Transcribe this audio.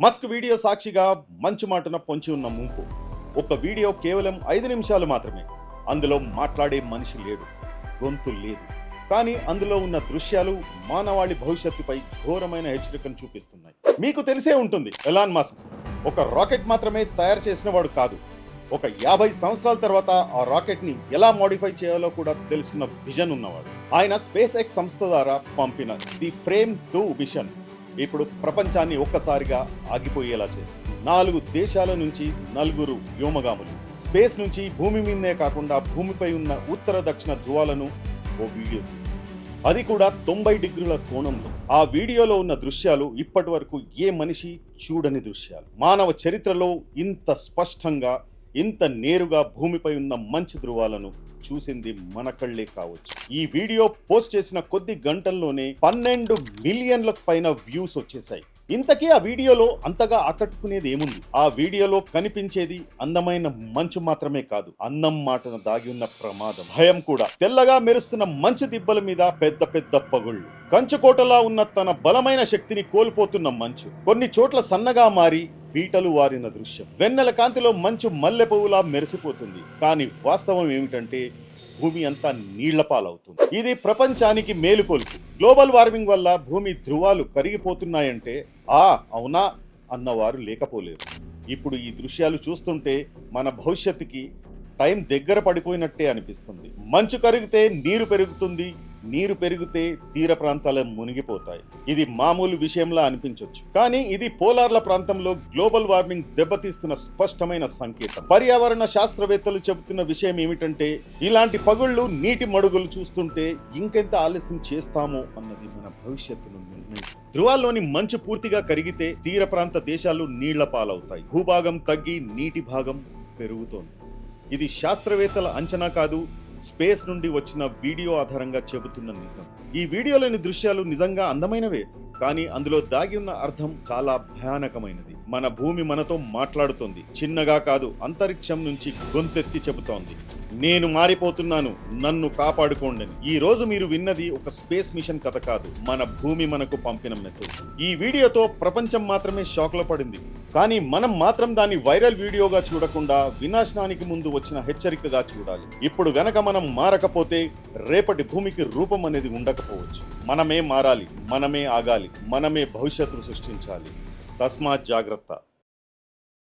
Musk video సాక్షిగా మంచు మాటన పొంచి ఉన్న ముంపు. ఒక వీడియో కేవలం ఐదు నిమిషాలు మాత్రమే. అందులో మాట్లాడే మనిషి లేడు గొంతు లేదు. కానీ అందులో ఉన్న దృశ్యాలు మానవాళి భవిష్యత్తుపై ఘోరమైన హెచ్చరికను చూపిస్తున్నాయి. మీకు తెలిసే ఉంటుంది ఎలాన్ మస్క్ ఒక రాకెట్ మాత్రమే తయారు చేసిన వాడు కాదు. ఒక యాభై సంవత్సరాల తర్వాత ఆ రాకెట్ని ఎలా మోడిఫై చేయాలో కూడా తెలిసిన విజన్ ఉన్నవాడు. ఆయన స్పేస్ ఎక్స్ సంస్థ ద్వారా పంపిన ది ఫ్రేమ్ టూ మిషన్. ఇప్పుడు ప్రపంచాన్ని ఒక్కసారిగా ఆగిపోయేలా చేసింది. నాలుగు దేశాల నుంచి నలుగురు వ్యోమగాములు. స్పేస్ నుంచి భూమి మీదే కాకుండా భూమిపై ఉన్న ఉత్తర దక్షిణ ధృవాలను ఓ వీడియో అది కూడా తొంభై డిగ్రీల కోణంలో. ఆ వీడియోలో ఉన్న దృశ్యాలు ఇప్పటి వరకు ఏ మనిషి చూడని దృశ్యాలు. మానవ చరిత్రలో ఇంత స్పష్టంగా ఇంత నేరుగా భూమిపై ఉన్న మంచి ధృవాలను చూసింది మన కళ్ళే కావచ్చు. ఈ వీడియో పోస్ట్ చేసిన కొద్ది గంటల్లోనే పన్నెండు మిలియన్లకు పైన వ్యూస్ వచ్చేసాయి ఇంతకీ ఆ వీడియోలో అంతగా ఆకట్టుకునేది ఏముంది? ఆ వీడియోలో కనిపించేది అందమైన మంచు మాత్రమే కాదు అందం మాటను దాగి ఉన్న ప్రమాదం. భయం కూడా. తెల్లగా మెరుస్తున్న మంచు దిబ్బల మీద పెద్ద పెద్ద పగుళ్ళు. కంచుకోటలా ఉన్న తన బలమైన శక్తిని కోల్పోతున్న మంచు. కొన్ని చోట్ల సన్నగా మారి పీటలు వారిన దృశ్యం. వెన్నెల కాంతిలో మంచు మల్లె పువ్వులా మెరిసిపోతుంది. కానీ వాస్తవం ఏమిటంటే భూమి అంతా నీళ్ళ పాలవుతుంది ఇది ప్రపంచానికి మేలుకొలుపు. గ్లోబల్ వార్మింగ్ వల్ల భూమి ధృవాలు కరిగిపోతున్నాయంటే ఆ అవునా అన్నవారు లేకపోలేరు ఇప్పుడు ఈ దృశ్యాలు చూస్తుంటే మన భవిష్యత్తుకి టైం దగ్గర పడిపోయినట్టే అనిపిస్తుంది. మంచు కరిగితే నీరు పెరుగుతుంది నీరు పెరిగితే తీర ప్రాంతాలు మునిగిపోతాయి. ఇది మామూలు విషయంలా అనిపించవచ్చు కానీ ఇది పోలార్ల ప్రాంతంలో గ్లోబల్ వార్మింగ్ దెబ్బతీస్తున్న స్పష్టమైన సంకేతం. పర్యావరణ శాస్త్రవేత్తలు చెబుతున్న విషయం ఏమిటంటే ఇలాంటి పగుళ్ళు నీటి మడుగులు చూస్తుంటే ఇంకెంత ఆలస్యం చేస్తామో అన్నది మన భవిష్యత్తును నిర్ణయిస్తుంది. ధృవాల్లోని మంచు పూర్తిగా కరిగితే తీర ప్రాంత దేశాలు నీళ్ళ పాలవుతాయి. భూభాగం తగ్గి నీటి భాగం పెరుగుతోంది. ఇది శాస్త్రవేత్తల అంచనా కాదు స్పేస్ నుండి వచ్చిన వీడియో ఆధారంగా చెబుతున్న నిజం. ఈ వీడియోలోని దృశ్యాలు నిజంగా అందమైనవే. కానీ అందులో దాగి ఉన్న అర్థం చాలా భయానకమైనది. మన భూమి మనతో మాట్లాడుతోంది. చిన్నగా కాదు అంతరిక్షం నుంచి గొంతెత్తి చెబుతోంది. నేను మారిపోతున్నాను నన్ను కాపాడుకోండి ఈ రోజు మీరు విన్నది ఒక స్పేస్ మిషన్ కథ కాదు మన భూమి మనకు పంపిన మెసేజ్. ఈ వీడియోతో ప్రపంచం మాత్రమే షాక్లో పడింది. కానీ మనం మాత్రం దాన్ని వైరల్ వీడియోగా చూడకుండా వినాశనానికి ముందు వచ్చిన హెచ్చరికగా చూడాలి. ఇప్పుడు గనక మనం మారకపోతే రేపటి భూమికి రూపం అనేది ఉండకపోవచ్చు. మనమే మారాలి మనమే ఆగాలి. మనమే భవిష్యత్తును సృష్టించాలి. తస్మాత్ జాగ్రత్త.